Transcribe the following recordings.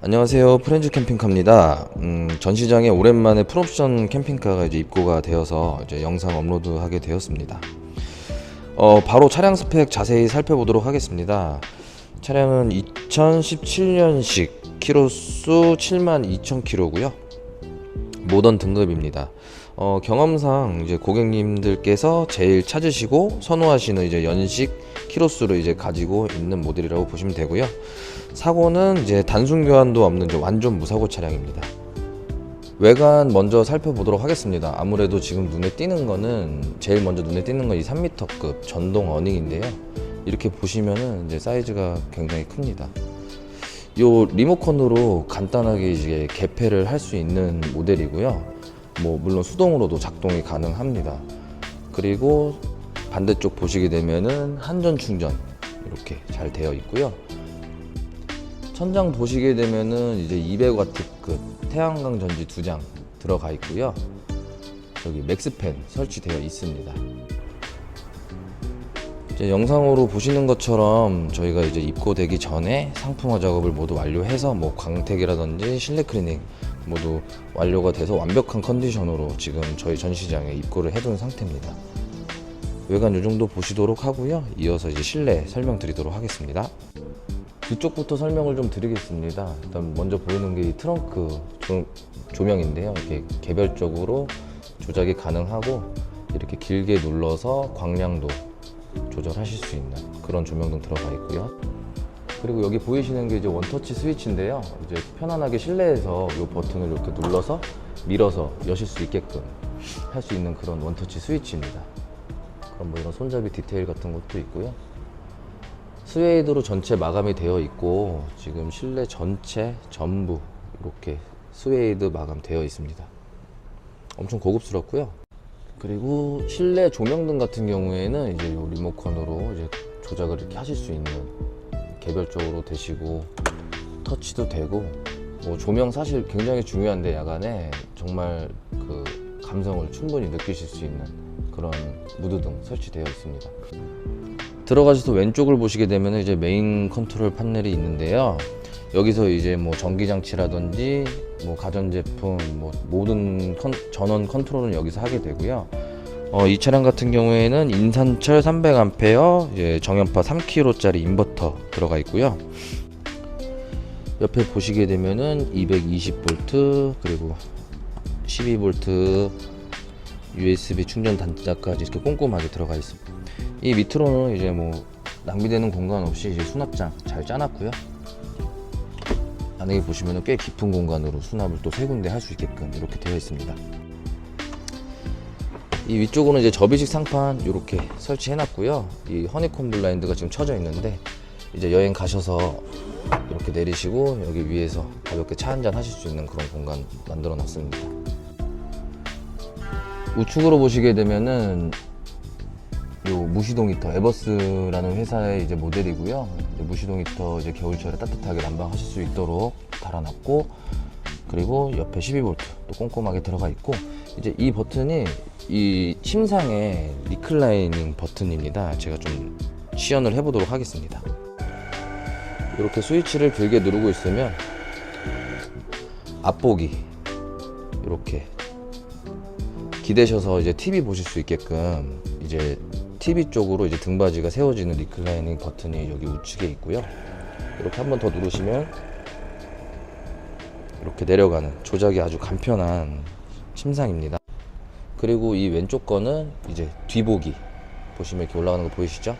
안녕하세요. 프렌즈 캠핑카입니다. 음, 전시장에 오랜만에 풀옵션 캠핑카가 이제 입고가 되어서 이제 영상 업로드하게 되었습니다. 어, 바로 차량 스펙 자세히 살펴보도록 하겠습니다. 차량은 2017년식 키로수 72,000km고요. 모던 등급입니다. 어, 경험상 이제 고객님들께서 제일 찾으시고 선호하시는 이제 연식 키로수를 이제 가지고 있는 모델이라고 보시면 되고요. 사고는 이제 단순 교환도 없는 완전 무사고 차량입니다. 외관 먼저 살펴보도록 하겠습니다. 아무래도 지금 눈에 띄는 거는 제일 먼저 눈에 띄는 건 이 3m급 전동 어닝인데요. 이렇게 보시면은 이제 사이즈가 굉장히 큽니다. 요 리모컨으로 간단하게 이제 개폐를 할 수 있는 모델이고요. 뭐 물론 수동으로도 작동이 가능합니다. 그리고 반대쪽 보시게 되면은 한전 충전 이렇게 잘 되어 있고요. 천장 보시게 되면은 이제 200와트급 태양광 전지 두 장 들어가 있고요. 저기 맥스팬 설치되어 있습니다. 이제 영상으로 보시는 것처럼 저희가 이제 입고되기 전에 상품화 작업을 모두 완료해서 뭐 광택이라든지 실내 클리닝 모두 완료가 돼서 완벽한 컨디션으로 지금 저희 전시장에 입고를 해둔 상태입니다. 외관 이 정도 보시도록 하고요. 이어서 이제 실내 설명드리도록 하겠습니다. 뒤쪽부터 설명을 좀 드리겠습니다. 일단 먼저 보이는 게 이 트렁크 조, 조명인데요. 이렇게 개별적으로 조작이 가능하고 이렇게 길게 눌러서 광량도 조절하실 수 있는 그런 조명등 들어가 있고요. 그리고 여기 보이시는 게 이제 원터치 스위치인데요. 이제 편안하게 실내에서 이 버튼을 이렇게 눌러서 밀어서 여실 수 있게끔 할 수 있는 그런 원터치 스위치입니다. 그럼 뭐 이런 손잡이 디테일 같은 것도 있고요. 스웨이드로 전체 마감이 되어 있고 지금 실내 전체 전부 이렇게 스웨이드 마감되어 있습니다. 엄청 고급스럽고요. 그리고 실내 조명등 같은 경우에는 이제 요 리모컨으로 이제 조작을 이렇게 하실 수 있는 개별적으로 되시고 터치도 되고 뭐 조명 사실 굉장히 중요한데 야간에 정말 그 감성을 충분히 느끼실 수 있는 그런 무드등 설치되어 있습니다. 들어가셔서 왼쪽을 보시게 되면 이제 메인 컨트롤 판넬이 있는데요. 여기서 이제 뭐 전기장치라든지 뭐 가전제품 뭐 모든 컨- 전원 컨트롤은 여기서 하게 되고요. 어, 이 차량 같은 경우에는 인산철 300A 이제 정연파 3kg짜리 인버터 들어가 있고요. 옆에 보시게 되면은 220V 그리고 12V USB 충전 단자까지 이렇게 꼼꼼하게 들어가 있습니다. 이 밑으로는 이제 뭐 낭비되는 공간 없이 이제 수납장 잘 짜놨고요. 안에 보시면 꽤 깊은 공간으로 수납을 또 세 군데 할 수 있게끔 이렇게 되어 있습니다. 이 위쪽으로는 이제 접이식 상판 이렇게 설치해 놨고요. 이 허니콤 블라인드가 지금 쳐져 있는데 이제 여행 가셔서 이렇게 내리시고 여기 위에서 가볍게 차 한잔 하실 수 있는 그런 공간 만들어 놨습니다. 우측으로 보시게 되면은 요 무시동 히터 에버스라는 회사의 이제 모델이고요. 이제 무시동 히터 이제 겨울철에 따뜻하게 난방하실 수 있도록 달아놨고 그리고 옆에 12V 또 꼼꼼하게 들어가 있고 이제 이 버튼이 이 침상의 리클라이닝 버튼입니다. 제가 좀 시연을 해보도록 하겠습니다. 이렇게 스위치를 길게 누르고 있으면 앞보기 이렇게 기대셔서 이제 TV 보실 수 있게끔 이제 TV 쪽으로 이제 등받이가 세워지는 리클라이닝 버튼이 여기 우측에 있고요. 이렇게 한 번 더 누르시면 이렇게 내려가는 조작이 아주 간편한 침상입니다. 그리고 이 왼쪽 거는 이제 뒤보기 보시면 이렇게 올라가는 거 보이시죠?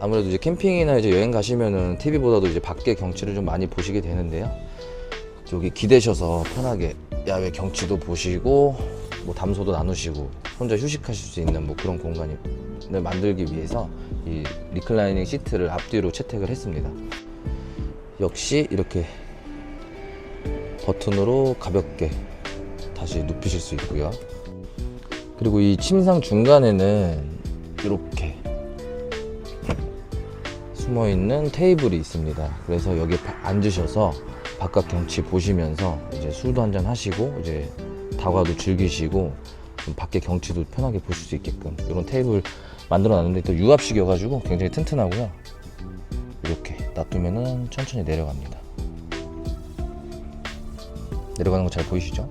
아무래도 이제 캠핑이나 이제 여행 가시면은 TV보다도 이제 밖에 경치를 좀 많이 보시게 되는데요. 여기 기대셔서 편하게 야외 경치도 보시고 뭐 담소도 나누시고 혼자 휴식하실 수 있는 뭐 그런 공간을 만들기 위해서 이 리클라이닝 시트를 앞뒤로 채택을 했습니다. 역시 이렇게 버튼으로 가볍게 다시 눕히실 수 있고요. 그리고 이 침상 중간에는 이렇게 숨어 있는 테이블이 있습니다. 그래서 여기 앉으셔서 바깥 경치 보시면서 이제 술도 한잔 하시고 이제 다과도 즐기시고 좀 밖에 경치도 편하게 보실 수 있게끔 이런 테이블 만들어 놨는데 또 유압식이어가지고 굉장히 튼튼하고요. 이렇게 놔두면은 천천히 내려갑니다. 내려가는 거 잘 보이시죠?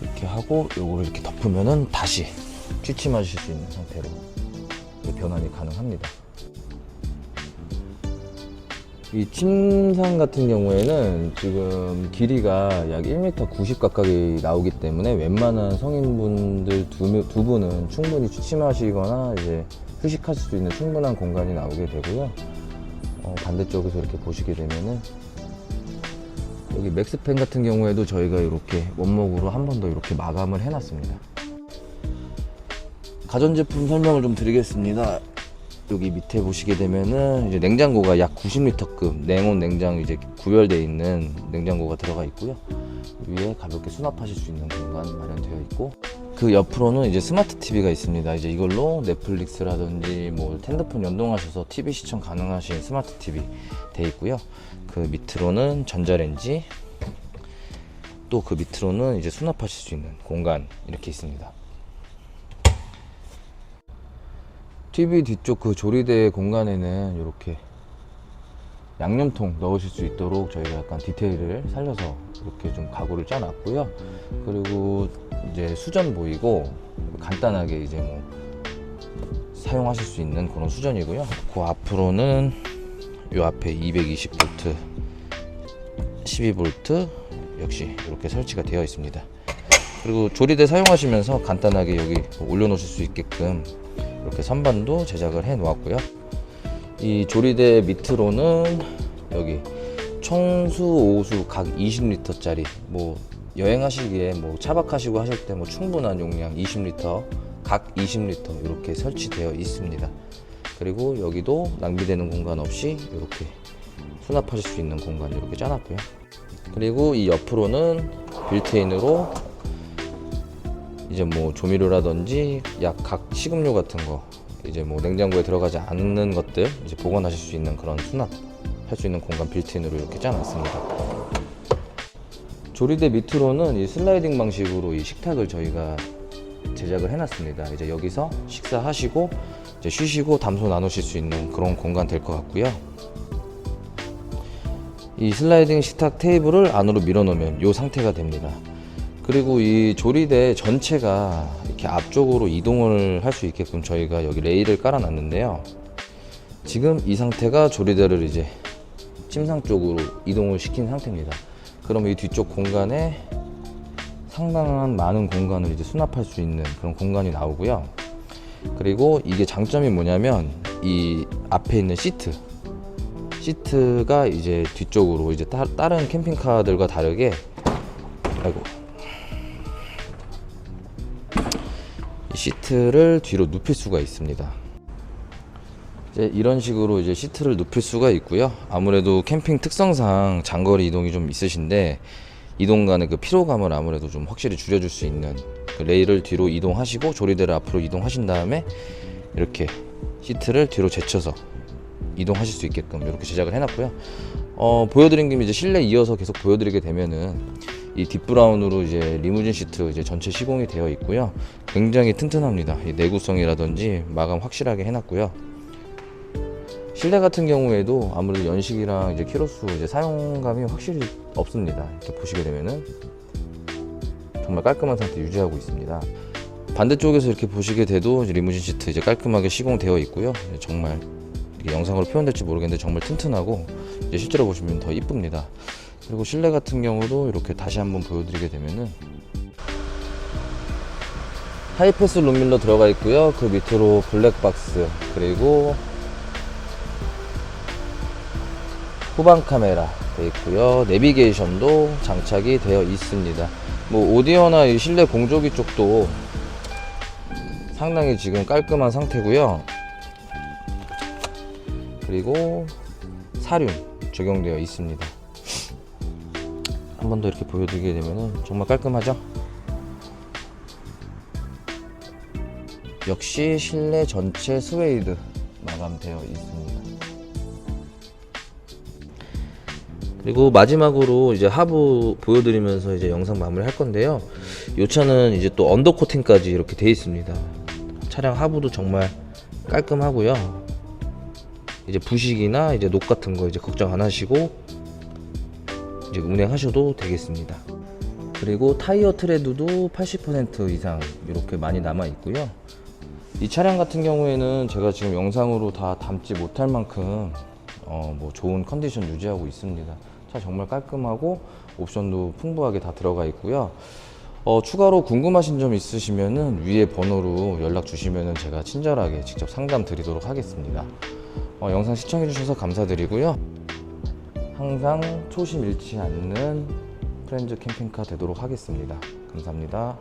이렇게 하고 요거를 이렇게 덮으면은 다시 취침하실 수 있는 상태로 변환이 가능합니다. 이 침상 같은 경우에는 지금 길이가 약 1m 90 가까이 나오기 때문에 웬만한 성인분들 두, 명- 두 분은 충분히 취침하시거나 이제 휴식하실 수 있는 충분한 공간이 나오게 되고요. 어, 반대쪽에서 이렇게 보시게 되면은 여기 맥스펜 같은 경우에도 저희가 이렇게 원목으로 한 번 더 이렇게 마감을 해놨습니다. 가전제품 설명을 좀 드리겠습니다. 여기 밑에 보시게 되면은 이제 냉장고가 약 90리터급 냉온 냉장 이제 구별되어 있는 냉장고가 들어가 있고요. 위에 가볍게 수납하실 수 있는 공간 마련되어 있고 그 옆으로는 이제 스마트 TV가 있습니다. 이제 이걸로 넷플릭스라든지 뭐 핸드폰 연동하셔서 TV 시청 가능하신 스마트 TV 돼 있고요. 그 밑으로는 전자레인지 또 그 밑으로는 이제 수납하실 수 있는 공간 이렇게 있습니다. TV 뒤쪽 그 조리대 공간에는 이렇게 양념통 넣으실 수 있도록 저희가 약간 디테일을 살려서 이렇게 좀 가구를 짜놨고요. 그리고 이제 수전 보이고 간단하게 이제 뭐 사용하실 수 있는 그런 수전이고요. 그 앞으로는 요 앞에 220V, 12V 역시 이렇게 설치가 되어 있습니다. 그리고 조리대 사용하시면서 간단하게 여기 올려놓으실 수 있게끔 이렇게 선반도 제작을 해 놓았고요. 이 조리대 밑으로는 여기 청수, 오수 각 20리터짜리 뭐 여행하시기에 뭐 차박하시고 하실 때 뭐 충분한 용량 20리터 각 20리터 이렇게 설치되어 있습니다. 그리고 여기도 낭비되는 공간 없이 이렇게 수납하실 수 있는 공간 이렇게 짜놨고요. 그리고 이 옆으로는 빌트인으로 이제 뭐 조미료라든지 약 각 식음료 같은 거 이제 뭐 냉장고에 들어가지 않는 것들 이제 보관하실 수 있는 그런 수납 할 수 있는 공간 빌트인으로 이렇게 짜놨습니다. 조리대 밑으로는 이 슬라이딩 방식으로 이 식탁을 저희가 제작을 해놨습니다. 이제 여기서 식사하시고 이제 쉬시고 담소 나누실 수 있는 그런 공간 될 것 같고요. 이 슬라이딩 식탁 테이블을 안으로 밀어넣으면 이 상태가 됩니다. 그리고 이 조리대 전체가 이렇게 앞쪽으로 이동을 할 수 있게끔 저희가 여기 레일을 깔아놨는데요. 지금 이 상태가 조리대를 이제 침상 쪽으로 이동을 시킨 상태입니다. 그럼 이 뒤쪽 공간에 상당한 많은 공간을 이제 수납할 수 있는 그런 공간이 나오고요. 그리고 이게 장점이 뭐냐면 이 앞에 있는 시트 시트가 이제 뒤쪽으로 이제 따, 다른 캠핑카들과 다르게 아이고 시트를 뒤로 눕힐 수가 있습니다. 이제 이런 식으로 이제 시트를 눕힐 수가 있고요. 아무래도 캠핑 특성상 장거리 이동이 좀 있으신데 이동 간의 그 피로감을 아무래도 좀 확실히 줄여줄 수 있는 그 레일을 뒤로 이동하시고 조리대를 앞으로 이동하신 다음에 이렇게 시트를 뒤로 제쳐서 이동하실 수 있게끔 이렇게 제작을 해놨고요. 어, 보여드린 김에 이제 실내 이어서 계속 보여드리게 되면은 이 딥브라운으로 이제 리무진 시트 이제 전체 시공이 되어 있고요. 굉장히 튼튼합니다. 이 내구성이라든지 마감 확실하게 해놨고요. 실내 같은 경우에도 아무래도 연식이랑 이제 키로수 이제 사용감이 확실히 없습니다. 이렇게 보시게 되면은 정말 깔끔한 상태 유지하고 있습니다. 반대쪽에서 이렇게 보시게 돼도 리무진 시트 이제 깔끔하게 시공되어 있고요. 정말 영상으로 표현될지 모르겠는데 정말 튼튼하고 실제로 보시면 더 이쁩니다. 그리고 실내 같은 경우도 이렇게 다시 한번 보여드리게 되면은 하이패스 룸밀러 들어가 있고요. 그 밑으로 블랙박스 그리고 후방 카메라 되어 있고요. 내비게이션도 장착이 되어 있습니다. 뭐 오디오나 이 실내 공조기 쪽도 상당히 지금 깔끔한 상태고요. 그리고 사륜 적용되어 있습니다. 한 번 더 이렇게 보여드리게 되면 정말 깔끔하죠? 역시 실내 전체 스웨이드 마감되어 있습니다. 그리고 마지막으로 이제 하부 보여드리면서 이제 영상 마무리 할 건데요. 이 차는 이제 또 언더 코팅까지 이렇게 돼 있습니다. 차량 하부도 정말 깔끔하고요. 이제 부식이나 이제 녹 같은 거 이제 걱정 안 하시고 이제 운행하셔도 되겠습니다. 그리고 타이어 트레드도 80% 이상 이렇게 많이 남아 있고요. 이 차량 같은 경우에는 제가 지금 영상으로 다 담지 못할 만큼 어, 뭐 좋은 컨디션 유지하고 있습니다. 차 정말 깔끔하고 옵션도 풍부하게 다 들어가 있고요. 어, 추가로 궁금하신 점 있으시면은 위에 번호로 연락 주시면은 제가 친절하게 직접 상담 드리도록 하겠습니다. 어, 영상 시청해 주셔서 감사드리고요. 항상 초심 잃지 않는 프렌즈 캠핑카 되도록 하겠습니다. 감사합니다.